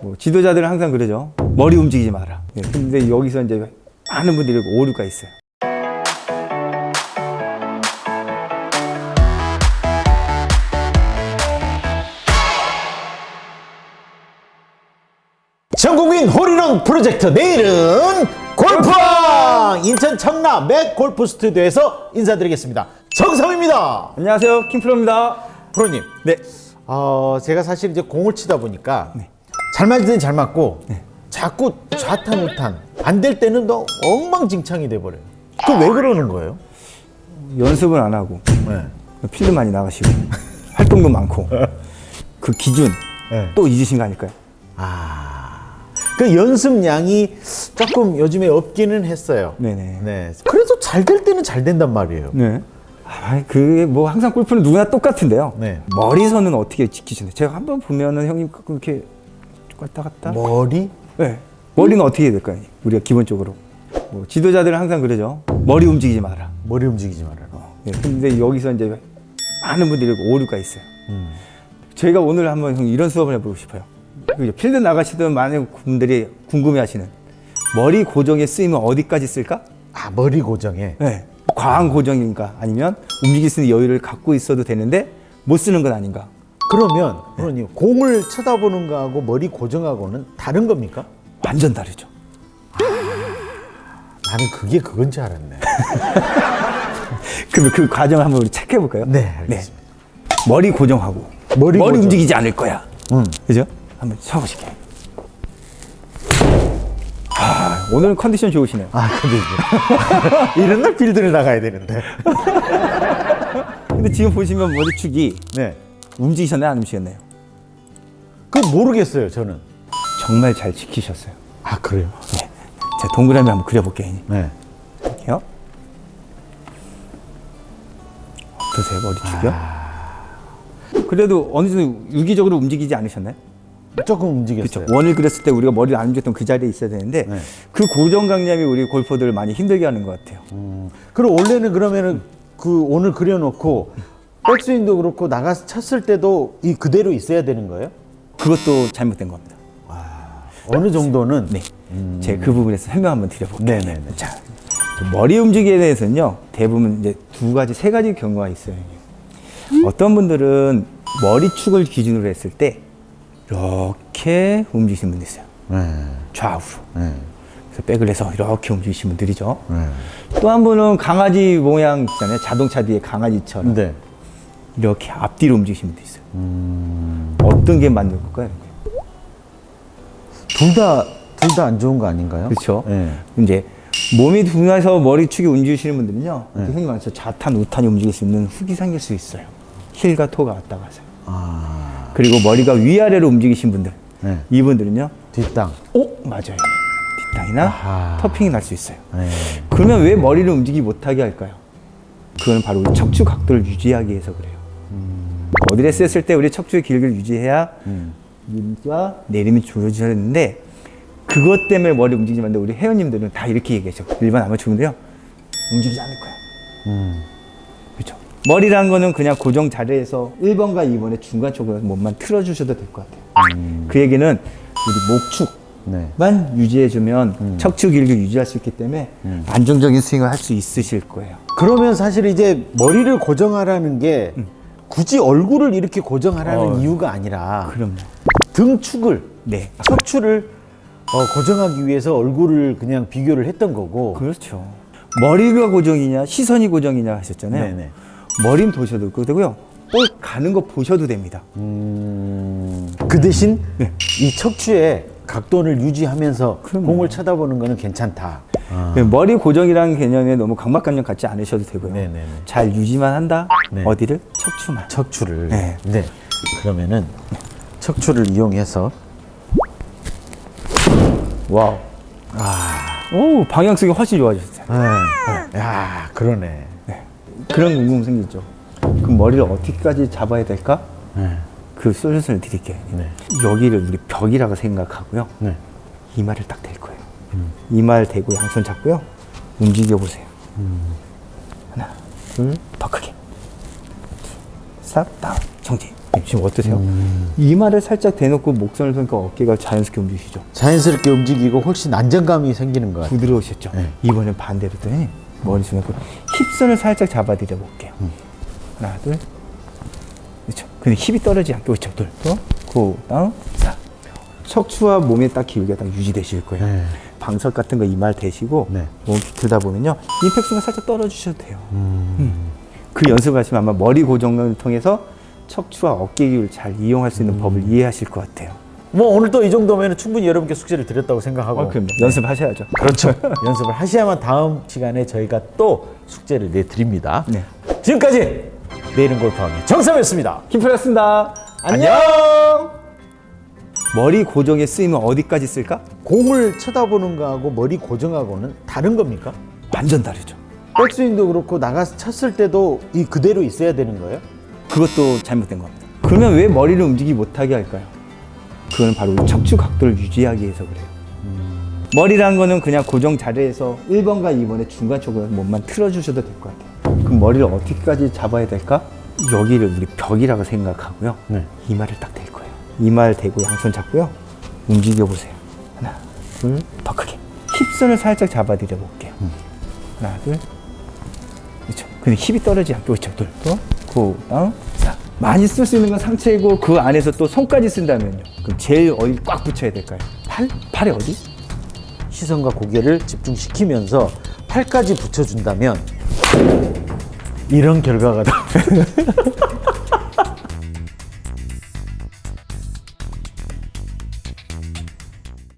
뭐 지도자들은 항상 그러죠. 머리 움직이지 마라. 예, 근데 여기서 이제 많은 분들이 오류가 있어요. 전국민 홀인원 프로젝트 내일은 골프왕 인천 청라 맥 골프 스튜디오에서 인사드리겠습니다. 정삼입니다. 안녕하세요. 킴프로입니다. 프로님, 네. 어, 제가 사실 이제 공을 치다 보니까 네. 잘 맞을 때는 잘 맞고 자꾸 좌탄 우탄 안 될 때는 너 엉망진창이 돼 버려요. 그 왜 그러는 거예요? 연습은 안 하고 네. 필드 많이 나가시고 활동도 많고 그 기준 네. 또 잊으신 거 아닐까요? 그 연습량이 조금 요즘에 없기는 했어요. 네네. 네. 그래도 잘 될 때는 잘 된단 말이에요. 네. 아, 그게 뭐 항상 골프는 누구나 똑같은데요. 네. 머리선은 어떻게 지키시나요? 제가 한번 보면은 형님 가끔 이렇게 왔다 갔다. 머리? 네. 머리는 어떻게 해야 될까요? 우리가 기본적으로. 뭐 지도자들은 항상 그러죠. 머리 움직이지 마라. 머리 움직이지 말아라. 어, 예, 근데 여기서 이제 많은 분들이 오류가 있어요. 음. 저희가 오늘 한번 형 이런 수업을 해보고 싶어요. 그죠? 필드 나가시던 많은 분들이 궁금해하시는 머리 고정에 쓰이면 어디까지 쓸까? 아 머리 고정에 네. 과한 고정인가 아니면 움직일 수 있는 여유를 갖고 있어도 되는데 못 쓰는 건 아닌가? 그러면 프로님 공을 쳐다보는 거하고 머리 고정하고는 다른 겁니까? 완전 다르죠. 나는 그게 그건 줄 알았네. 그럼 그 과정을 한번 우리 체크해 볼까요? 네, 알겠습니다. 머리 고정하고 머리 고정. 움직이지 않을 거야. 음. 그죠? 한번 쳐보실게요. 아, 오늘 컨디션 좋으시네요. 아 근데 이제 이런 날 필드를 나가야 되는데. 근데 지금 보시면 머리축이 네. 움직이셨나요? 안 움직였나요? 그 모르겠어요 저는. 정말 잘 지키셨어요. 아 그래요? 네. 제가 동그라미 한번 그려볼게요. 형님. 네. 이렇게요. 어떠세요, 머리 축이요? 그래도 어느 정도 유기적으로 움직이지 않으셨나요? 조금 움직였어요. 그렇죠. 원을 그렸을 때 우리가 머리를 안 움직였던 그 자리에 있어야 되는데 네. 그 고정관념이 우리 골퍼들을 많이 힘들게 하는 것 같아요. 음. 그럼 원래는 그러면은 그 오늘 그려놓고 백스윙도 그렇고 나가서 쳤을 때도 이 그대로 있어야 되는 거예요? 그것도 잘못된 겁니다. 어느 정도는 네. 제가 그 부분에서 설명 한번 드려볼게요. 네네네. 자, 머리 움직임에 대해서는요, 대부분 이제 두 가지, 세 가지 경우가 있어요. 어떤 분들은 머리축을 기준으로 했을 때, 이렇게 움직이시는 분도 있어요. 네. 좌우로. 네. 그래서 백을 해서 이렇게 움직이시는 분들이죠. 네. 또한 분은 강아지 모양 있잖아요. 자동차 뒤에 강아지처럼. 네. 이렇게 앞뒤로 움직이시는 분도 있어요. 어떤 게 맞는 걸까요? 둘 다 둘 다 안 좋은 거 아닌가요? 그렇죠. 네. 이제 몸이 둔해서 머리 축이 움직이시는 분들은요, 네. 흔히 말해서 좌탄, 우탄이 움직일 수 있는 훅이 생길 수 있어요. 힐과 토가 왔다 가서요. 아. 그리고 머리가 위아래로 움직이신 분들, 네. 이분들은요, 뒷땅. 오 맞아요. 뒷땅이나 아하. 터핑이 날 수 있어요. 네. 그러면 왜 머리를 움직이지 못하게 할까요? 그건 바로 척추 각도를 유지하기 위해서 그래요. 어드레스 했을 때 우리 척추의 길이를 유지해야 밀과 내림이 조여지는데 그것 때문에 머리 움직이지 않는데 우리 회원님들은 다 이렇게 얘기하죠. 일반 아마추어인데요. 움직이지 않을 거야. 그렇죠. 머리란 거는 그냥 고정 자리에서 1번과 2번의 중간 쪽으로 몸만 틀어주셔도 될 것 같아요. 그 얘기는 우리 목축, 네. 만 유지해주면 척추 길이를 유지할 수 있기 때문에 안정적인 스윙을 할 수 있으실 거예요. 그러면 사실 이제 머리를 고정하라는 게 굳이 얼굴을 이렇게 고정하라는 어. 이유가 아니라 그럼요. 등축을 네. 척추를 어, 고정하기 위해서 얼굴을 그냥 비교를 했던 거고 그렇죠. 머리가 고정이냐 시선이 고정이냐 하셨잖아요. 네네. 머리는 보셔도 되고요. 볼 가는 거 보셔도 됩니다. 음, 그 대신 네. 이 척추의 각도를 유지하면서 그럼요. 공을 쳐다보는 거는 괜찮다. 그 머리 고정이라는 개념에 너무 강박관념 갖지 않으셔도 되고요. 네네네. 잘 유지만 한다. 네. 어디를? 척추만. 척추를. 네. 네. 그러면은 척추를 이용해서 와우. 아. 오 방향성이 훨씬 좋아졌어요. 네. 야 그러네. 그런 궁금 생기죠. 그럼 머리를 어떻게까지 잡아야 될까? 네. 그 솔루션을 드릴게요. 네. 여기를 우리 벽이라고 생각하고요. 네. 이마를 딱 댈 거예요. 이마를 대고 양손 잡고요. 움직여 보세요. 하나, 둘, 더 크게. 싹, 다운, 정지. 지금 어떠세요? 이마를 살짝 대놓고 목선을 서니까 어깨가 자연스럽게 움직이시죠? 자연스럽게 움직이고 훨씬 안정감이 생기는 것 같아요. 부드러우셨죠? 네. 이번엔 반대로 더니 머리 숙여 고 힙선을 살짝 잡아드려 볼게요. 하나, 둘. 그렇죠. 근데 힙이 떨어지지 않게 그렇죠. 둘, 또, 구, 다음, 사. 척추와 몸에 딱 기울기가 딱 유지되실 거예요. 네. 방석 같은 거 이마를 대시고 네. 몸 비틀다 보면요. 임팩트가 살짝 떨어지셔도 돼요. 음. 그 연습을 하시면 아마 머리 고정을 통해서 척추와 어깨 기울을 잘 이용할 수 있는 음. 법을 이해하실 것 같아요. 뭐 오늘 또 이 정도면 충분히 여러분께 숙제를 드렸다고 생각하고 어, 그럼 연습하셔야죠. 그렇죠. 연습을 하셔야만 다음 시간에 저희가 또 숙제를 내드립니다. 네. 지금까지 내일은 골프왕의 정삼이었습니다. 김프였습니다. 안녕. 머리 고정에 쓰이면 어디까지 쓸까? 공을 쳐다보는 거하고 머리 고정하고는 다른 겁니까? 완전 다르죠. 백스윙도 그렇고 나가서 쳤을 때도 이 그대로 있어야 되는 거예요? 그것도 잘못된 겁니다. 그러면 왜 머리를 움직이지 못하게 할까요? 그건 바로 척추 각도를 유지하기 위해서 그래요. 머리란 거는 그냥 고정 자리에서 1번과 2번의 중간 쪽으로 몸만 틀어주셔도 될 것 같아요. 그럼 머리를 어떻게까지 잡아야 될까? 여기를 우리 벽이라고 생각하고요. 네. 이마를 딱 댈 거예요. 이마를 대고 양손 잡고요. 움직여 보세요. 하나, 둘, 더 크게. 힙선을 살짝 잡아드려 볼게요. 하나, 둘, 그렇죠. 근데 힙이 떨어지지 않게 그렇죠. 둘, 또, 구, 다음, 사. 많이 쓸 수 있는 건 상체이고 그 안에서 또 손까지 쓴다면요. 그럼 제일 어디 꽉 붙여야 될까요? 팔? 팔에 어디? 시선과 고개를 집중시키면서 팔까지 붙여준다면 이런 결과가 나.